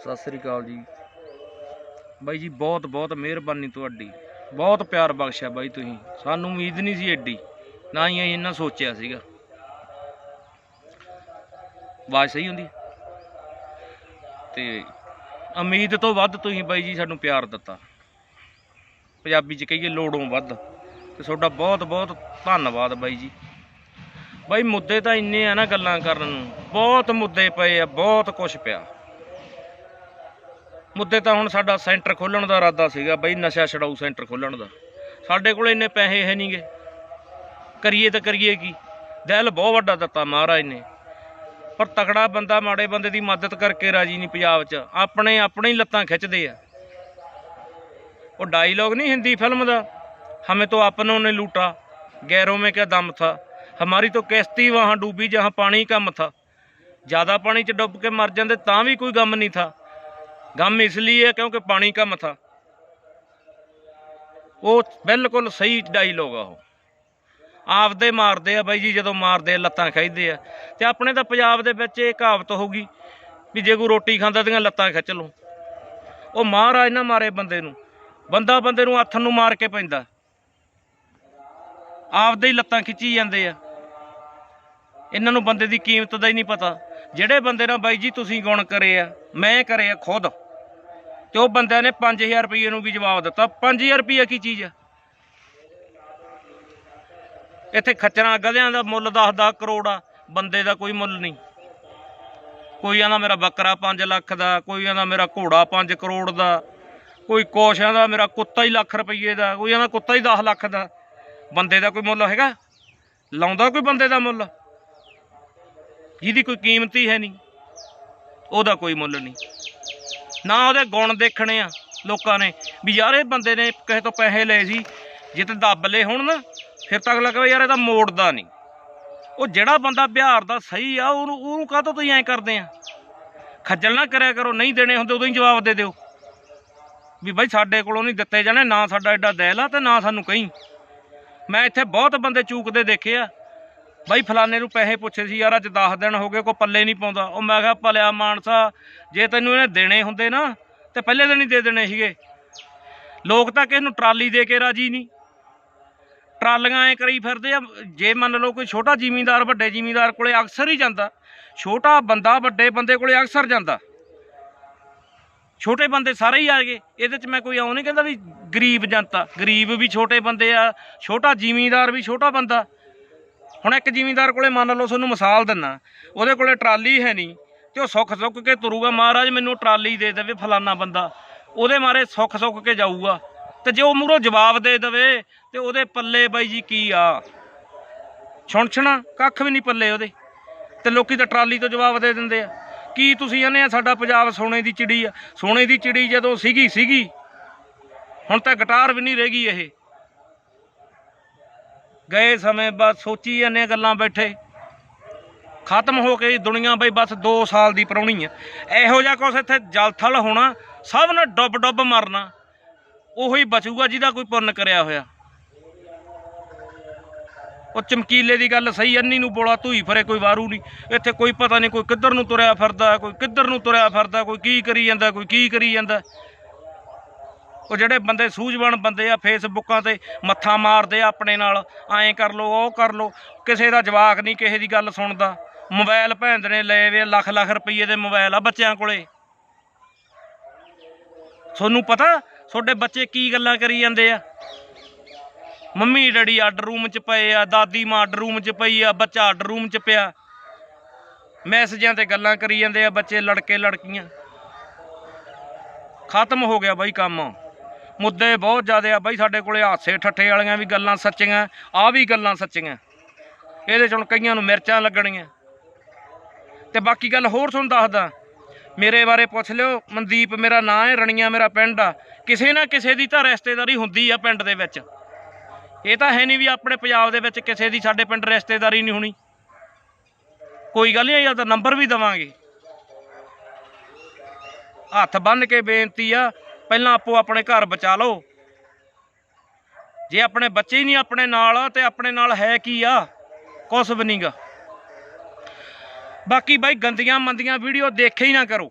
ਸਤਿ ਸ੍ਰੀ ਅਕਾਲ ਜੀ। ਬਾਈ ਜੀ, ਬਹੁਤ ਬਹੁਤ ਮਿਹਰਬਾਨੀ ਤੁਹਾਡੀ। ਬਹੁਤ ਪਿਆਰ ਬਖਸ਼ਿਆ ਬਾਈ ਤੁਸੀਂ। ਸਾਨੂੰ ਉਮੀਦ ਨਹੀਂ ਸੀ ਐਡੀ ਨਾ ਹੀ ਅਸੀਂ ਇੰਨਾ ਸੋਚਿਆ ਸੀਗਾ। ਆਵਾਜ਼ ਸਹੀ ਹੁੰਦੀ? ਤੇ ਉਮੀਦ ਤੋਂ ਵੱਧ ਤੁਸੀਂ ਬਾਈ ਜੀ ਸਾਨੂੰ ਪਿਆਰ ਦਿੱਤਾ। ਪੰਜਾਬੀ ਚ ਕਹੀਏ ਲੋੜੋਂ ਵੱਧ। ਤੇ ਤੁਹਾਡਾ ਬਹੁਤ ਬਹੁਤ ਧੰਨਵਾਦ ਬਾਈ ਜੀ। ਬਾਈ, ਮੁੱਦੇ ਤਾਂ ਇੰਨੇ ਆ ਨਾ ਗੱਲਾਂ ਕਰਨ ਨੂੰ। ਬਹੁਤ ਮੁੱਦੇ ਪਏ ਆ, ਬਹੁਤ ਕੁਝ ਪਿਆ। ਮੁੱਦੇ ਤਾਂ ਹੁਣ ਸਾਡਾ ਸੈਂਟਰ ਖੋਲਣ ਦਾ ਇਰਾਦਾ ਸੀਗਾ ਬਈ, ਨਸ਼ਾ ਛਡਾਊ ਸੈਂਟਰ ਖੋਲਣ ਦਾ। ਸਾਡੇ ਕੋਲ ਇੰਨੇ ਪੈਸੇ ਹੈ ਨਹੀਂਗੇ। ਕਰੀਏ ਤਾਂ ਕਰੀਏ ਕੀ? ਦਿਲ ਬਹੁਤ ਵੱਡਾ ਦਿੱਤਾ ਮਹਾਰਾਜ ਨੇ। ਪਰ ਤਕੜਾ ਬੰਦਾ ਮਾੜੇ ਬੰਦੇ ਦੀ ਮਦਦ ਕਰਕੇ ਰਾਜੀ ਨਹੀਂ ਪੰਜਾਬ 'ਚ। ਆਪਣੇ ਆਪਣੇ ਹੀ ਲੱਤਾਂ ਖਿੱਚਦੇ ਆ। ਉਹ ਡਾਇਲੋਗ ਨਹੀਂ ਹਿੰਦੀ ਫਿਲਮ ਦਾ। ਹਮੇ ਤੋਂ ਆਪਨੋਂ ਨੇ ਲੂਟਾ। ਗੈਰੋਂ ਮੇ ਕਿਆ ਦਮ ਥਾ। ਹਮਾਰੀ ਤੋਂ ਕਿਸ਼ਤੀ ਵਾਹਾਂ ਡੂਬੀ ਜਹਾਂ ਪਾਣੀ ਕੰਮ ਥਾ। ਜ਼ਿਆਦਾ ਪਾਣੀ 'ਚ ਡੁੱਬ ਕੇ ਮਰ ਜਾਂਦੇ ਤਾਂ ਵੀ ਕੋਈ ਗਮ ਨਹੀਂ ਥਾ। ਗਮ ਇਸ ਲਈ ਹੈ ਕਿਉਂਕਿ ਪਾਣੀ ਕਮ ਥਾ। ਉਹ ਬਿਲਕੁਲ ਸਹੀ ਡਾਇਲੋਗ ਆ ਉਹ। ਆਪਦੇ ਮਾਰਦੇ ਆ ਬਾਈ ਜੀ, ਜਦੋਂ ਮਾਰਦੇ ਆ, ਲੱਤਾਂ ਖਿੱਚਦੇ ਆ। ਤੇ ਆਪਣੇ ਤਾਂ ਪੰਜਾਬ ਦੇ ਵਿੱਚ ਇਹ ਕਹਾਵਤ ਹੋਊਗੀ ਵੀ ਜੇ ਕੋਈ ਰੋਟੀ ਖਾਂਦਾ ਦੀਆਂ ਲੱਤਾਂ ਖਿੱਚ ਲਓ ਉਹ ਮਹਾਰਾਜ ਨਾ ਮਾਰੇ ਬੰਦੇ ਨੂੰ। ਬੰਦਾ ਬੰਦੇ ਨੂੰ ਹੱਥ ਨੂੰ ਮਾਰ ਕੇ ਪੈਂਦਾ। ਆਪਦੇ ਹੀ ਲੱਤਾਂ ਖਿੱਚੀ ਜਾਂਦੇ ਆ। ਇਹਨਾਂ ਨੂੰ ਬੰਦੇ ਦੀ ਕੀਮਤ ਦਾ ਹੀ ਨਹੀਂ ਪਤਾ। ਜਿਹੜੇ ਬੰਦੇ ਨਾਲ ਬਾਈ ਜੀ ਤੁਸੀਂ ਗੁਣ ਕਰੇ ਆ, ਮੈਂ ਕਰੇ ਆ ਖੁਦ। ਤੇ ਉਹ ਬੰਦਿਆਂ ਨੇ 5000 ਰੁਪਏ ਨੂੰ ਵੀ ਜਵਾਬ ਦਿੱਤਾ। 5000 ਰੁਪਏ ਕੀ ਚੀਜ਼ ਆ? ਇੱਥੇ ਖੱਚਰਾਂ ਗਧਿਆਂ ਦਾ ਮੁੱਲ 10-10 ਕਰੋੜ ਆ, ਬੰਦੇ ਦਾ ਕੋਈ ਮੁੱਲ ਨਹੀਂ। ਕੋਈ ਆਂਦਾ ਮੇਰਾ ਬੱਕਰਾ 5 ਲੱਖ ਦਾ, ਕੋਈ ਆਂਦਾ ਮੇਰਾ ਘੋੜਾ 5 ਕਰੋੜ ਦਾ, ਕੋਈ ਕੋਸ਼ਾਂ ਦਾ ਮੇਰਾ ਕੁੱਤਾ ਹੀ ਲੱਖ ਰੁਪਏ ਦਾ, ਕੋਈ ਆਂਦਾ ਕੁੱਤਾ ਹੀ 10 ਲੱਖ ਦਾ। ਬੰਦੇ ਦਾ ਕੋਈ ਮੁੱਲ ਹੈਗਾ? ਲਾਉਂਦਾ ਕੋਈ ਬੰਦੇ ਦਾ ਮੁੱਲ? ਜਿਹਦੀ ਕੋਈ ਕੀਮਤ ਹੀ ਹੈ ਨਹੀਂ, ਉਹਦਾ ਕੋਈ ਮੁੱਲ ਨਹੀਂ। ਨਾ ਉਹਦੇ ਗੁਣ ਦੇਖਣੇ ਆ ਲੋਕਾਂ ਨੇ, ਵੀ ਯਾਰ ਇਹ ਬੰਦੇ ਨੇ ਕਿਸੇ ਤੋਂ ਪੈਸੇ ਲਏ ਸੀ, ਜੇ ਤੇ ਦੱਬ ਲਏ ਹੁਣ ਨਾ ਫਿਰ ਤਾਂ ਅਗਲਾ ਕਹੇ ਯਾਰ ਇਹਦਾ ਮੋੜਦਾ ਨਹੀਂ। ਉਹ ਜਿਹੜਾ ਬੰਦਾ ਬਿਹਾਰ ਦਾ ਸਹੀ ਆ, ਉਹਨੂੰ ਉਹਨੂੰ ਕਾਹਤੋਂ ਤੁਸੀਂ ਐਂ ਕਰਦੇ ਆ? ਖੱਜਲ ਨਾ ਕਰਿਆ ਕਰੋ, ਨਹੀਂ ਦੇਣੇ ਹੁੰਦੇ ਉਦੋਂ ਹੀ ਜਵਾਬ ਦੇ ਦਿਓ। ਵੀ ਬਾਈ ਸਾਡੇ ਕੋਲੋਂ ਨਹੀਂ ਦਿੱਤੇ ਜਾਣੇ, ਨਾ ਸਾਡਾ ਐਡਾ ਦਿਲ ਆ ਤੇ ਨਾ ਸਾਨੂੰ ਕਹੀਂ। ਮੈਂ ਇੱਥੇ ਬਹੁਤ ਬੰਦੇ ਚੂਕਦੇ ਦੇਖੇ ਆ ਬਾਈ ਫਲਾਣੇ ਨੂੰ ਪੈਸੇ ਪੁੱਛੇ ਸੀ, ਯਾਰ ਅੱਜ 10 ਦਿਨ ਹੋ ਗਏ, ਕੋਈ ਪੱਲੇ ਨਹੀਂ ਪਾਉਂਦਾ। ਉਹ ਮੈਂ ਕਿਹਾ, ਭਲਿਆ ਮਾਨਸਾ, ਜੇ ਤੈਨੂੰ ਇਹਨੇ ਦੇਣੇ ਹੁੰਦੇ ਨਾ, ਤੇ ਪਹਿਲੇ ਦਿਨ ਹੀ ਦੇ ਦੇਣੇ ਸੀਗੇ। ਲੋਕ ਤਾਂ ਕਿਸ ਨੂੰ ਟਰਾਲੀ ਦੇ ਕੇ ਰਾਜੀ ਨਹੀਂ। ਟਰਾਲੀਆਂ ਐ ਕਰੀ ਫਿਰਦੇ ਆ, ਜੇ ਮੰਨ ਲਓ ਕੋਈ ਛੋਟਾ ਜ਼ਿਮੀਂਦਾਰ ਵੱਡੇ ਜ਼ਿਮੀਂਦਾਰ ਕੋਲੇ ਅਕਸਰ ਹੀ ਜਾਂਦਾ, ਛੋਟਾ ਬੰਦਾ ਵੱਡੇ ਬੰਦੇ ਕੋਲੇ ਅਕਸਰ ਜਾਂਦਾ। ਛੋਟੇ ਬੰਦੇ ਸਾਰੇ ਹੀ ਆ ਗਏ, ਇਹਦੇ ਚ ਮੈਂ ਕੋਈ ਆਉਂ ਨਹੀਂ ਕਹਿੰਦਾ ਵੀ ਗਰੀਬ ਜਨਤਾ, ਗਰੀਬ ਵੀ ਛੋਟੇ ਬੰਦੇ ਆ, ਛੋਟਾ ਜ਼ਿਮੀਂਦਾਰ ਵੀ ਛੋਟਾ ਬੰਦਾ। ਹੁਣ ਇੱਕ ਜ਼ਿਮੀਂਦਾਰ ਕੋਲੇ ਮੰਨ ਲਓ ਤੁਹਾਨੂੰ ਮਿਸਾਲ ਦਿੰਨਾ, ਉਹਦੇ ਕੋਲੇ ਟਰਾਲੀ ਹੈ ਨਹੀਂ, ਤੇ ਉਹ ਸੁੱਖ ਸੁੱਖ ਕੇ ਤੁਰੂਗਾ, ਮਹਾਰਾਜ ਮੈਨੂੰ ਟਰਾਲੀ ਦੇ ਦੇਵੇ ਫਲਾਨਾ ਬੰਦਾ, ਉਹਦੇ ਮਾਰੇ ਸੁੱਖ ਸੁੱਖ ਕੇ ਜਾਊਗਾ, ਤੇ ਜੇ ਉਹ ਮੂਹਰੋਂ ਜਵਾਬ ਦੇ ਦੇਵੇ, ਤੇ ਉਹਦੇ ਪੱਲੇ ਬਾਈ ਜੀ ਕੀ ਆ? ਛੁਣਛਣਾ ਕੱਖ ਵੀ ਨਹੀਂ ਪੱਲੇ ਉਹਦੇ, ਤੇ ਲੋਕੀ ਤਾਂ ਟਰਾਲੀ ਤੋਂ ਜਵਾਬ ਦੇ ਦਿੰਦੇ ਆ। ਕੀ ਤੁਸੀਂ ਕਹਿੰਦੇ ਆ ਸਾਡਾ ਪੰਜਾਬ ਸੋਨੇ ਦੀ ਚਿੜੀ ਆ? ਸੋਨੇ ਦੀ ਚਿੜੀ ਜਦੋਂ ਸੀਗੀ ਸੀਗੀ, ਹੁਣ ਤਾਂ ਗਿਟਾਰ ਵੀ ਨਹੀਂ ਰਹਿ ਗਈ ਇਹ। ਗਏ ਸਮੇਂ ਬਸ ਸੋਚੀ ਜਾਂਦੇ ਆ ਗੱਲਾਂ ਬੈਠੇ। ਖਤਮ ਹੋ ਕੇ ਦੁਨੀਆ ਬਈ ਬਸ 2 ਸਾਲ ਦੀ ਪਰੌਣੀ ਆ। ਇਹੋ ਜਿਹਾ ਕੁਛ ਇੱਥੇ ਜਲਥਲ ਹੋਣਾ, ਸਭ ਨੇ ਡੁੱਬ ਡੁੱਬ ਮਰਨਾ। ਉਹੀ ਬਚੂਗਾ ਜਿਹਦਾ ਕੋਈ ਪੁੰਨ ਕਰਿਆ ਹੋਇਆ। ਉਹ ਚਮਕੀਲੇ ਦੀ ਗੱਲ ਸਹੀ, ਅੰਨੀ ਨੂੰ ਬੋਲਾ, ਧੂਈ ਫਰੇ, ਕੋਈ ਵਾਰੂ ਨਹੀਂ। ਇੱਥੇ ਕੋਈ ਪਤਾ ਨਹੀਂ ਕੋਈ ਕਿੱਧਰ ਨੂੰ ਤੁਰਿਆ ਫਿਰਦਾ, ਕੋਈ ਕਿੱਧਰ ਨੂੰ ਤੁਰਿਆ ਫਿਰਦਾ, ਕੋਈ ਕੀ ਕਰੀ ਜਾਂਦਾ, ਕੋਈ ਕੀ ਕਰੀ ਜਾਂਦਾ। ਉਹ ਜਿਹੜੇ ਬੰਦੇ ਸੂਝਵਾਨ ਬੰਦੇ ਆ ਫੇਸਬੁੱਕਾਂ ਤੇ ਮੱਥਾ ਮਾਰਦੇ ਆ ਆਪਣੇ ਨਾਲ, ਐਂ ਕਰ ਲੋ ਉਹ ਕਰ ਲੋ ਕਿਸੇ ਦਾ ਜਵਾਕ ਨਹੀਂ ਕਿਸੇ ਦੀ ਗੱਲ ਸੁਣਦਾ। ਮੋਬਾਈਲ ਭੈਂਦ ਨੇ ਲਏ ਵੇ ਲੱਖ ਲੱਖ ਰੁਪਏ ਦੇ ਮੋਬਾਈਲ ਆ ਬੱਚਿਆਂ ਕੋਲੇ। ਤੁਹਾਨੂੰ ਪਤਾ ਤੁਹਾਡੇ ਬੱਚੇ ਕੀ ਗੱਲਾਂ ਕਰੀ ਜਾਂਦੇ ਆ? ਮੰਮੀ, ਡੈਡੀ ਅੱਡ ਰੂਮ 'ਚ ਪਏ ਆ, ਦਾਦੀ ਮਾਂ ਅੱਡ ਰੂਮ 'ਚ ਪਈ ਆ, ਬੱਚਾ ਅੱਡ ਰੂਮ 'ਚ ਪਿਆ। ਮੈਸੇਜਾਂ ਤੇ ਗੱਲਾਂ ਕਰੀ ਜਾਂਦੇ ਆ ਬੱਚੇ, ਲੜਕੇ, ਲੜਕੀਆਂ। ਖਤਮ ਹੋ ਗਿਆ ਬਾਈ ਕੰਮ। ਮੁੱਦੇ ਬਹੁਤ ਜ਼ਿਆਦੇ ਆ ਬਾਈ ਸਾਡੇ ਕੋਲੇ ਹਾਸੇ ਠੱਠੇ ਵਾਲੀਆਂ ਵੀ ਗੱਲਾਂ ਸੱਚੀਆਂ ਆ ਵੀ ਗੱਲਾਂ ਸੱਚੀਆਂ। ਇਹਦੇ 'ਚ ਹੁਣ ਕਈਆਂ ਨੂੰ ਮਿਰਚਾਂ ਲੱਗਣੀਆਂ। ਤੇ ਬਾਕੀ ਗੱਲ ਹੋਰ ਤੁਹਾਨੂੰ ਦੱਸਦਾ, ਮੇਰੇ ਬਾਰੇ ਪੁੱਛ ਲਿਓ, ਮਨਦੀਪ ਮੇਰਾ ਨਾਂ ਹੈ, ਰਣੀਆਂ ਮੇਰਾ ਪਿੰਡ ਆ। ਕਿਸੇ ਨਾ ਕਿਸੇ ਦੀ ਤਾਂ ਰਿਸ਼ਤੇਦਾਰੀ ਹੁੰਦੀ ਆ ਪਿੰਡ ਦੇ ਵਿੱਚ। ਇਹ ਤਾਂ ਹੈ ਨਹੀਂ ਵੀ ਆਪਣੇ ਪੰਜਾਬ ਦੇ ਵਿੱਚ ਕਿਸੇ ਦੀ ਸਾਡੇ ਪਿੰਡ ਰਿਸ਼ਤੇਦਾਰੀ ਨਹੀਂ ਹੋਣੀ। ਕੋਈ ਗੱਲ ਨਹੀਂ ਇਹਦਾ ਨੰਬਰ ਵੀ ਦਵਾਂਗੇ। ਹੱਥ ਬੰਨ ਕੇ ਬੇਨਤੀ ਆ ਪਹਿਲਾਂ ਆਪੋ ਆਪਣੇ ਘਰ ਬਚਾ ਲਓ। ਜੇ ਆਪਣੇ ਬੱਚੇ ਹੀ ਨਹੀਂ ਆਪਣੇ ਨਾਲ, ਤੇ ਆਪਣੇ ਨਾਲ ਹੈ ਕੀ ਆ? ਕੁਛ ਵੀ ਨਹੀਂਗਾ ਬਾਕੀ ਬਾਈ ਗੰਦੀਆਂ ਮੰਦੀਆਂ ਵੀਡੀਓ ਦੇਖੇ ਹੀ ਨਾ ਕਰੋ।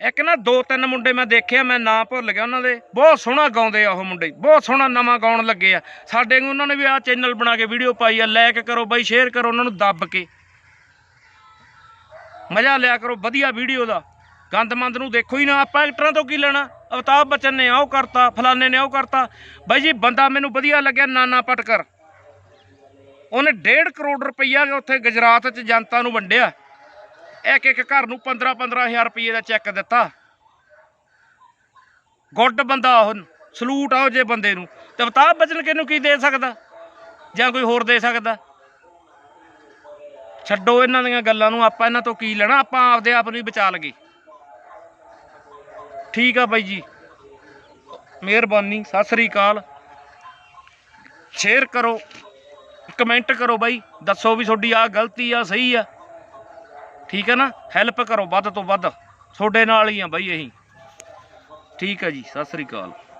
ਇੱਕ ਨਾ ਦੋ ਤਿੰਨ ਮੁੰਡੇ ਮੈਂ ਦੇਖਿਆ ਮੈਂ ਨਾਂ ਭੁੱਲ ਗਿਆ ਉਹਨਾਂ ਦੇ। ਬਹੁਤ ਸੋਹਣਾ ਗਾਉਂਦੇ ਆ ਉਹ ਮੁੰਡੇ। ਬਹੁਤ ਸੋਹਣਾ ਨਵਾਂ ਗਾਉਣ ਲੱਗੇ ਆ। ਸਾਡੇ ਨੂੰ ਉਹਨਾਂ ਨੇ ਵੀ ਆਹ ਚੈਨਲ ਬਣਾ ਕੇ ਵੀਡੀਓ ਪਾਈ ਆ। ਲਾਈਕ ਕਰੋ ਬਾਈ ਸ਼ੇਅਰ ਕਰੋ, ਉਹਨਾਂ ਨੂੰ ਦੱਬ ਕੇ। ਮਜ਼ਾ ਲਿਆ ਕਰੋ, ਵਧੀਆ ਵੀਡੀਓ ਦਾ। ਗੰਦ ਮੰਦ ਨੂੰ ਦੇਖੋ ਹੀ ਨਾ। ਆਪਾਂ ਐਕਟਰਾਂ ਤੋਂ ਕੀ ਲੈਣਾ? ਅਵਤਾਬ ਬੱਚਨ ਨੇ ਆਹ ਕਰਤਾ, ਫਲਾਣੇ ਨੇ ਆਹ ਕਰਤਾ। ਬਾਈ ਜੀ, ਬੰਦਾ ਮੈਨੂੰ ਵਧੀਆ ਲੱਗਿਆ, ਨਾਨਾ ਪਟਕਰ। ਉਹਨੇ 1.5 ਕਰੋੜ ਰੁਪਈਆ ਉੱਥੇ ਗੁਜਰਾਤ 'ਚ ਜਨਤਾ ਨੂੰ ਵੰਡਿਆ। ਇੱਕ ਇੱਕ ਘਰ ਨੂੰ 15 15000 ਰੁਪਏ ਦਾ ਚੈੱਕ ਦਿੱਤਾ। ਗੁੱਡ ਬੰਦਾ ਉਹ, ਸਲੂਟ ਆਓ ਜੇ ਬੰਦੇ ਨੂੰ। ਤੇ ਅਵਤਾਬ ਬੱਚਨ ਕਿਹਨੂੰ ਕੀ ਦੇ ਸਕਦਾ? ਜਾਂ ਕੋਈ ਹੋਰ ਦੇ ਸਕਦਾ? ਛੱਡੋ ਇਹਨਾਂ ਦੀਆਂ ਗੱਲਾਂ ਨੂੰ, ਆਪਾਂ ਇਹਨਾਂ ਤੋਂ ਕੀ ਲੈਣਾ? ਆਪਾਂ ਆਪਦੇ ਆਪ ਨੂੰ ਹੀ ਬਚਾ ਲਗੇ ਠੀਕ ਆ ਬਾਈ ਜੀ। ਮਿਹਰਬਾਨੀ, ਸਤਿ ਸ੍ਰੀ ਅਕਾਲ। ਸ਼ੇਅਰ ਕਰੋ, ਕਮੈਂਟ ਕਰੋ ਬਾਈ, ਦੱਸੋ ਵੀ ਤੁਹਾਡੀ ਆ ਗਲਤੀ ਆ, ਸਹੀ ਆ। ਠੀਕ ਹੈ ਨਾ? ਹੈਲਪ ਕਰੋ ਵੱਧ ਤੋਂ ਵੱਧ। ਤੁਹਾਡੇ ਨਾਲ ਹੀ ਆ ਬਾਈ ਅਸੀਂ। ਠੀਕ ਹੈ ਜੀ, ਸਤਿ ਸ੍ਰੀ ਅਕਾਲ।